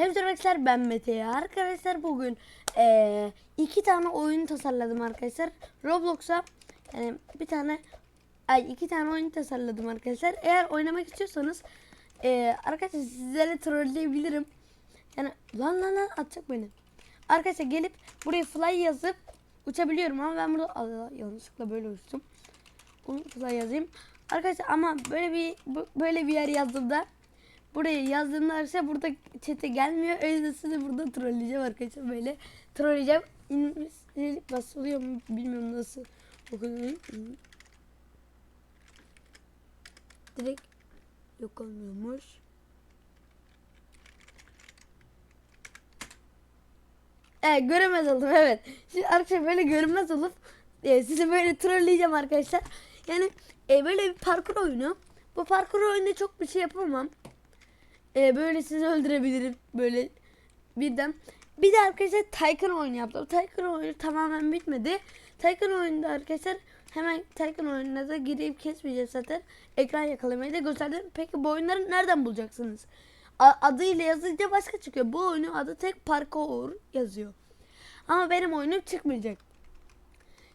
Hepsi arkadaşlar ben Mete. Arkadaşlar bugün eee, iki tane oyun tasarladım arkadaşlar. Roblox'a yani bir tane ay iki tane oyun tasarladım arkadaşlar. Eğer oynamak istiyorsanız eee, arkadaşlar sizlere trolleyebilirim. Yani lan lan lan atacak beni. Arkadaşlar gelip buraya fly yazıp uçabiliyorum ama ben burada Allah, yanlışlıkla böyle uçtum. Onu fly yazayım. Arkadaşlar ama böyle bir böyle bir yer yazdığımda buraya yazdığımda arkadaşlar burada çete gelmiyor. Öyle sizi burada trolleyeceğim arkadaşlar böyle trolleyeceğim. İngilizce nasıl oluyor mu bilmiyorum nasıl okunuyor. Direkt yok olmuyormuş. Evet görünmez oldum evet. Şimdi arkadaşlar böyle görünmez olup e, sizi böyle trolleyeceğim arkadaşlar. Yani e, böyle bir parkur oyunu. Bu parkur oyunda çok bir şey yapamam. E, böyle sizi öldürebilirim böyle birden. Bir de arkadaşlar Tycoon oyunu yaptım. Tycoon oyunu tamamen bitmedi. Tycoon oyunda arkadaşlar hemen Tycoon oyununa da girip kesmeyeceğiz zaten. Ekran yakalamayı da gösterdim. Peki bu oyunları nereden bulacaksınız? A- adıyla yazınca başka çıkıyor. Bu oyunun adı tek parkur yazıyor. Ama benim oyunum çıkmayacak.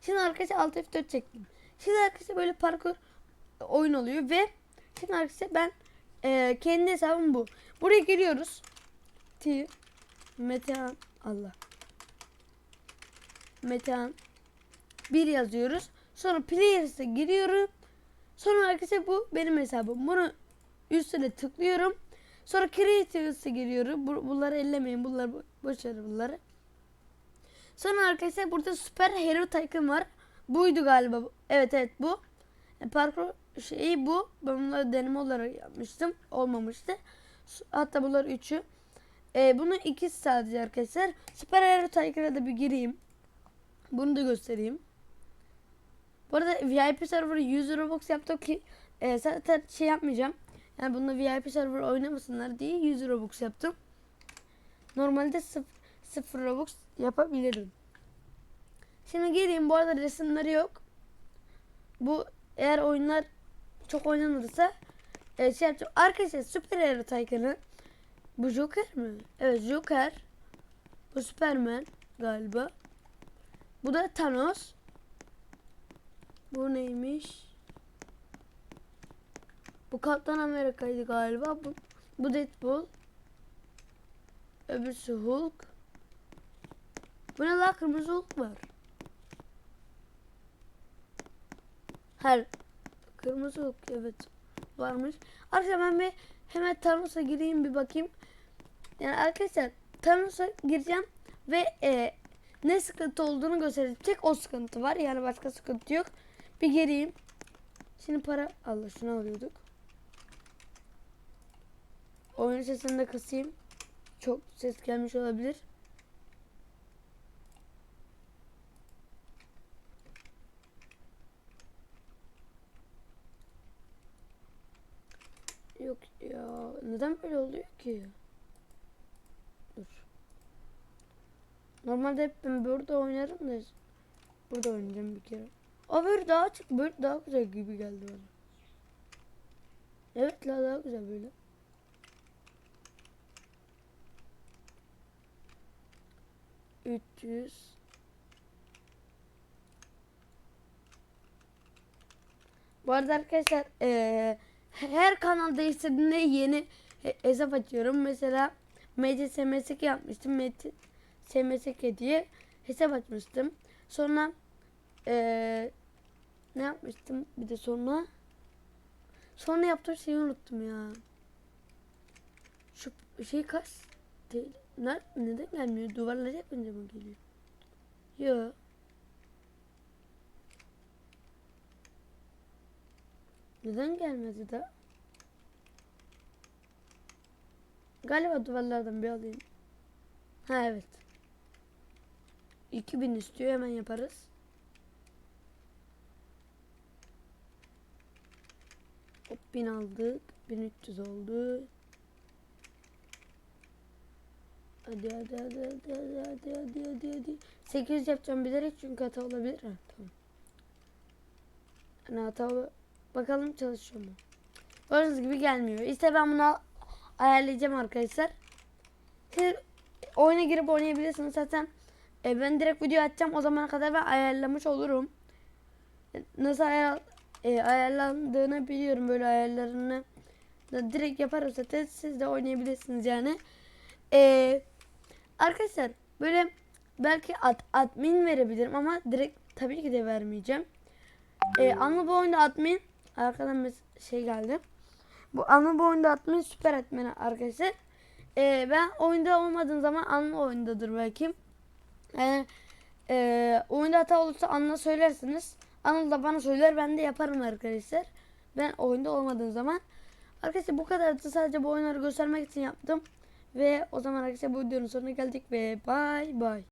Şimdi arkadaşlar alt F4 çektim. Şimdi arkadaşlar böyle parkur oyun oluyor ve şimdi arkadaşlar ben e, kendi hesabım bu. Buraya giriyoruz. T Metehan Allah. Metehan bir yazıyoruz. Sonra Players'a giriyorum. Sonra arkadaşlar bu benim hesabım. Bunu üstüne tıklıyorum. Sonra Creative's'a giriyorum. Bu, bunları ellemeyin. Bunlar bo- boş verin bunları. Sonra arkadaşlar burada Super Hero Tycoon var. Buydu galiba. Evet evet bu. E, parkur şeyi bu. Ben bunları deneme olarak yapmıştım. Olmamıştı. Hatta bunlar üçü. E, bunun ikisi sadece arkadaşlar. Super Hero Tycoon'a da bir gireyim. Bunu da göstereyim. Bu arada VIP server 100 Robux yaptım ki e, zaten şey yapmayacağım. Yani bunda VIP server oynamasınlar diye 100 Robux yaptım. Normalde 0, 0 Robux yapabilirim. Şimdi geleyim bu arada resimleri yok. Bu eğer oyunlar çok oynanırsa e, şey yapacağım. Arkadaşlar Super Hero Tycoon'ı bu Joker mi? Evet Joker. Bu Superman galiba. Bu da Thanos. Bu neymiş? Bu Kaptan Amerika'ydı galiba. Bu, bu Deadpool. Öbürsü Hulk. Bu ne la kırmızı Hulk var. Her kırmızı Hulk evet varmış. Arkadaşlar ben bir hemen Thanos'a gireyim bir bakayım. Yani arkadaşlar Thanos'a gireceğim ve e, ne sıkıntı olduğunu göstereceğim. Tek o sıkıntı var yani başka sıkıntı yok. Bir gireyim. Şimdi para Allah şunu alıyorduk. Oyun sesini de kısayım. Çok ses gelmiş olabilir. Yok ya. Neden böyle oluyor ki? Dur. Normalde hep ben burada oynarım da burada oynayacağım bir kere. O böyle daha açık, böyle daha güzel gibi geldi bana. Evet la daha güzel böyle. Üç yüz. Bu arada arkadaşlar eee, her kanal değiştirdiğinde yeni he- hesap açıyorum. Mesela Mete SMSK yapmıştım. Mete SMSK diye hesap açmıştım. Sonra eee, ne yapmıştım bir de sonra sonra yaptığım şeyi unuttum ya. Şu şey kaç değil. Ne, neden gelmiyor? Duvarları yapınca mı geliyor? Yok. Neden gelmedi de? Galiba duvarlardan bir alayım. Ha evet. 2000 istiyor hemen yaparız. Hop 1000 aldık. 1300 oldu. Hadi hadi hadi hadi hadi hadi hadi hadi hadi. 800 yapacağım bilerek çünkü hata olabilir. Ha, tamam. Hani hata Bakalım çalışıyor mu? Gördüğünüz gibi gelmiyor. İşte ben bunu ayarlayacağım arkadaşlar. Siz oyuna girip oynayabilirsiniz zaten. E, ben direkt video açacağım o zamana kadar ben ayarlamış olurum. Nasıl ayar, e, ayarlandığını biliyorum böyle ayarlarını da direkt yaparım zaten siz de oynayabilirsiniz yani. E, arkadaşlar böyle belki ad, admin verebilirim ama direkt tabii ki de vermeyeceğim. E, ama bu oyunda admin arkadan mes- şey geldi. Bu ama bu oyunda admin süper admin arkadaşlar. E, ben oyunda olmadığım zaman anla oyundadır belki. E, e, oyunda hata olursa Anıl'a söylersiniz. Anıl da bana söyler ben de yaparım arkadaşlar. Ben oyunda olmadığım zaman. Arkadaşlar bu kadar sadece bu oyunları göstermek için yaptım. Ve o zaman arkadaşlar bu videonun sonuna geldik ve bay bay.